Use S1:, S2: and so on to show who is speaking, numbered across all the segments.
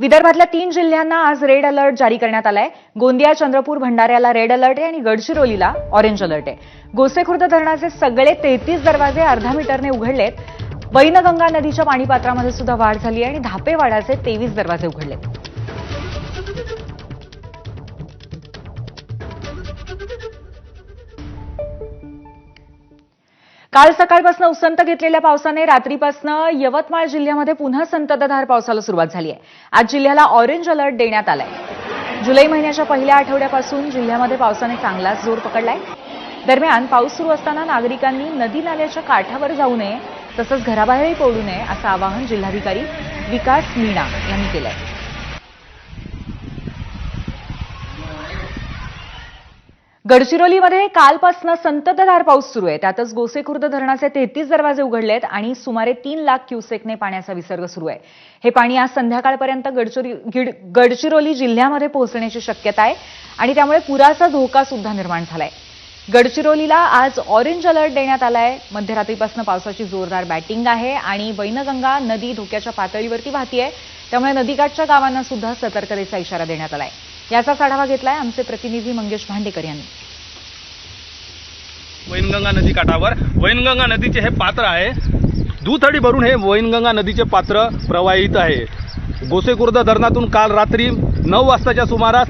S1: विदर्भातल्या तीन जिल्ह्यांना आज रेड अलर्ट जारी करण्यात आलाय. गोंदिया चंद्रपूर भंडाऱ्याला रेड अलर्ट आहे आणि गडचिरोलीला ऑरेंज अलर्ट आहे. गोसेखुर्द धरणाचे सगळे तेहतीस दरवाजे अर्धा मीटरने उघडलेत. वैनगंगा नदीच्या पाणीपात्रामध्ये सुद्धा वाढ झाली आहे आणि धापेवाडाचे तेवीस दरवाजे उघडलेत. काल सकाळपासून उसंत घेतलेल्या पावसाने रात्रीपासून यवतमाळ जिल्ह्यामध्ये पुन्हा संततधार पावसाला सुरुवात झाली आहे. आज जिल्ह्याला ऑरेंज अलर्ट देण्यात आलाय. जुलै महिन्याच्या पहिल्या आठवड्यापासून जिल्ह्यामध्ये पावसाने चांगलाच जोर पकडलाय. दरम्यान पाऊस सुरू असताना नागरिकांनी नदी नाल्याच्या काठावर जाऊ नये तसंच घराबाहेरही पडू नये असं आवाहन जिल्हाधिकारी विकास मीणा यांनी केलं आहे गडचिरोलीमध्ये कालपासून संततधार पाऊस सुरू आहे. त्यातच गोसेखुर्द धरणाचे तेहतीस दरवाजे उघडलेत आणि सुमारे तीन लाख क्युसेकने पाण्याचा विसर्ग सुरू आहे. हे पाणी आज संध्याकाळपर्यंत गडचिरोली गिड- गडचिरोली जिल्ह्यामध्ये पोहोचण्याची शक्यता आहे आणि त्यामुळे पुराचा धोका सुद्धा निर्माण झालाय. गडचिरोलीला आज ऑरेंज अलर्ट देण्यात आलाय. मध्यरात्रीपासून पावसाची जोरदार बॅटिंग आहे आणि वैनगंगा नदी धोक्याच्या पातळीवरती वाहतीये. त्यामुळे नदीकाठच्या गावांना सुद्धा सतर्कतेचा इशारा देण्यात आलाय. याचाच आढावा घेतलाय आमचे प्रतिनिधी मंगेश भांडेकर यांनी.
S2: वैनगंगा नदी काठावर. वैनगंगा नदीचे हे पात्र आहे. दुथडी भरून हे वैनगंगा नदीचे पात्र प्रवाहित आहे. गोसेखुर्द धरणातून काल रात्री नऊ वाजताच्या सुमारास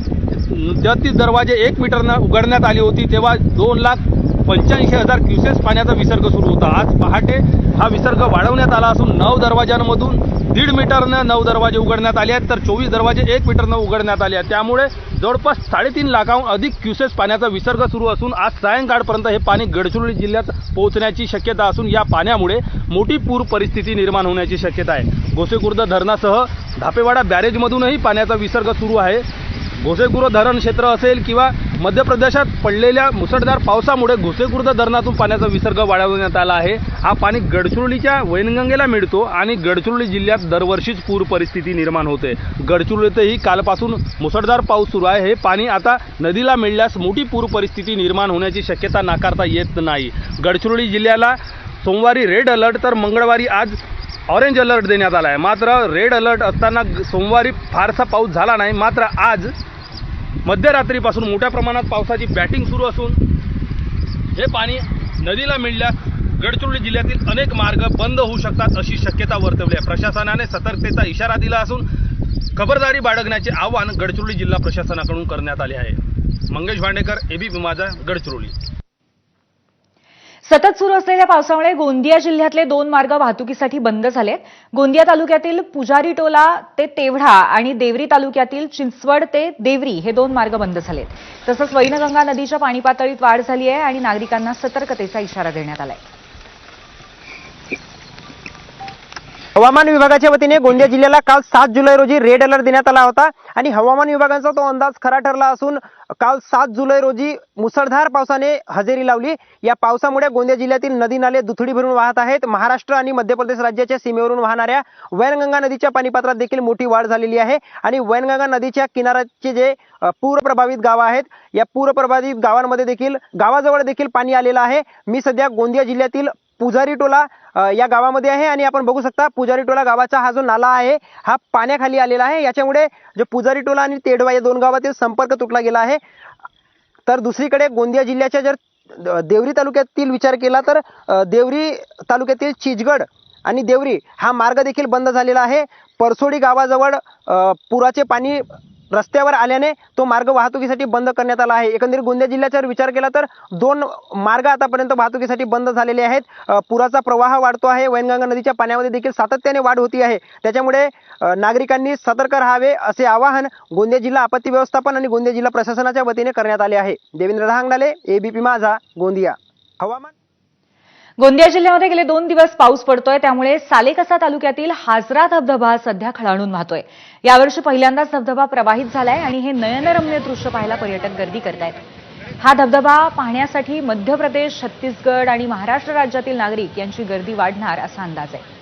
S2: तेहतीस दरवाजे एक मीटरनं उघडण्यात आली होती तेव्हा दोन लाख पंच्याऐंशी हजार क्युसेस पाण्याचा विसर्ग सुरू होता. आज पहाटे हा विसर्ग वाढवण्यात आला असून नऊ दरवाजांमधून दीड मीटरनं नऊ दरवाजे उघडण्यात आले आहेत. तर चोवीस दरवाजे एक मीटरनं उघडण्यात आले आहेत. त्यामुळे जवळपास साडेतीन लाखाहून अधिक क्युसेस पाण्याचा विसर्ग सुरू असून आज सायंकाळपर्यंत हे पाणी गडचिरोली जिल्ह्यात पोहोचण्याची शक्यता असून या पाण्यामुळे मोठी पूर परिस्थिती निर्माण होण्याची शक्यता आहे. गोसेखुर्द धरणासह धापेवाडा बॅरेजमधूनही पाण्याचा विसर्ग सुरू आहे. घोसेखुर्द धरण क्षेत्र असेल किंवा मध्य प्रदेशात पडलेल्या मुसळधार पावसामुळे घुसेखुर्द धरणातून पाण्याचा विसर्ग वाढवण्यात आला आहे. हा पाणी गडचिरोलीच्या वैनगंगेला मिळतो आणि गडचिरोली जिल्ह्यात दरवर्षीच पूर परिस्थिती निर्माण होते. गडचिरोलीतही कालपासून मुसळधार पाऊस सुरू आहे. हे पाणी आता नदीला मिळल्यास मोठी पूर परिस्थिती निर्माण होण्याची शक्यता नाकारता येत नाही. गडचिरोली जिल्ह्याला सोमवारी रेड अलर्ट तर मंगळवारी आज ऑरेंज अलर्ट देण्यात आला आहे मात्र रेड अलर्ट असताना सोमवारी फारसा पाऊस झाला नाही. मात्र आज मध्यरात्रीपासून मोठ्या प्रमाणात पावसाची बॅटिंग सुरू असून हे पाणी नदीला मिळल्यास गडचिरोली जिल्ह्यातील अनेक मार्ग बंद होऊ शकतात अशी शक्यता वर्तवली आहे. प्रशासनाने सतर्कतेचा इशारा दिला असून खबरदारी बाळगण्याचे आवाहन गडचिरोली जिल्हा प्रशासनाकडून करण्यात आले आहे. मंगेश भांडेकर एबीपी माझा गडचिरोली.
S1: सतत सुरू असलेल्या पावसामुळे गोंदिया जिल्ह्यातले दोन मार्ग वाहतुकीसाठी बंद झालेत. गोंदिया तालुक्यातील पुजारी टोला ते तेवढा आणि देवरी तालुक्यातील चिंचवड ते देवरी हे दोन मार्ग बंद झालेत. तसंच वैनगंगा नदीच्या पाणी पातळीत वाढ झाली आहे आणि नागरिकांना सतर्कतेचा इशारा देण्यात आलाय.
S3: हवामान विभागाच्या वतीने गोंदिया जिल्ह्याला काल सात जुलै रोजी रेड अलर्ट देण्यात आला होता आणि हवामान विभागाचा तो अंदाज खरा ठरला असून काल सात जुलै रोजी मुसळधार पावसाने हजेरी लावली. या पावसामुळे गोंदिया जिल्ह्यातील नदी नाले दुथडी भरून वाहत आहेत. महाराष्ट्र आणि मध्य प्रदेश राज्याच्या सीमेवरून वाहणाऱ्या वैनगंगा नदीच्या पाणीपात्रात देखील मोठी वाढ झालेली आहे आणि वैनगंगा नदीच्या किनाऱ्याचे जे पूरप्रभावित प्रभावित गावं आहेत या पूरप्रभावित गावांमध्ये देखील गावाजवळ देखील पाणी आलेलं आहे. मी सध्या गोंदिया जिल्ह्यातील पुजारी टोला या गावामध्ये आहे आणि आपण बघू शकता पुजारी टोला गावाचा हा जो नाला आहे हा पाण्याखाली आलेला आहे. याच्यामुळे जो पुजारी टोला आणि तेडवा या दोन गावातील संपर्क तुटला गेला आहे. तर दुसरीकडे गोंदिया जिल्ह्याच्या जर द- देवरी तालुक्यातील विचार केला तर देवरी तालुक्यातील चिचगड आणि देवरी हा मार्ग देखील बंद झालेला आहे. परसोडी गावाजवळ पुराचे पाणी रस्त्यावर आल्याने तो मार्ग वाहतुकीसाठी बंद करण्यात आला आहे. एकंदरीत गोंदिया जिल्ह्याचा जर विचार केला तर दोन मार्ग आतापर्यंत वाहतुकीसाठी बंद झालेले आहेत. पुराचा प्रवाह वाढतो आहे. वैनगंगा नदीच्या पाण्यामध्ये देखील सातत्याने वाढ होती आहे. त्याच्यामुळे नागरिकांनी सतर्क राहावे असे आवाहन गोंदिया जिल्हा आपत्ती व्यवस्थापन आणि गोंदिया जिल्हा प्रशासनाच्या वतीने करण्यात आले आहे. देवेंद्र धांगडाले एबीपी माझा गोंदिया. हवामान
S1: गोंदिया जिल्ह्यामध्ये गेले दोन दिवस पाऊस पडतोय. त्यामुळे सालेकसा तालुक्यातील हाजरा धबधबा सध्या खळाळून वाहतोय. यावर्षी पहिल्यांदाच धबधबा प्रवाहित झालाय आणि हे नयनरम्य दृश्य पाहायला पर्यटक गर्दी करतायत. हा धबधबा पाहण्यासाठी मध्य प्रदेश छत्तीसगड आणि महाराष्ट्र राज्यातील नागरिक यांची गर्दी वाढणार असा अंदाज आहे.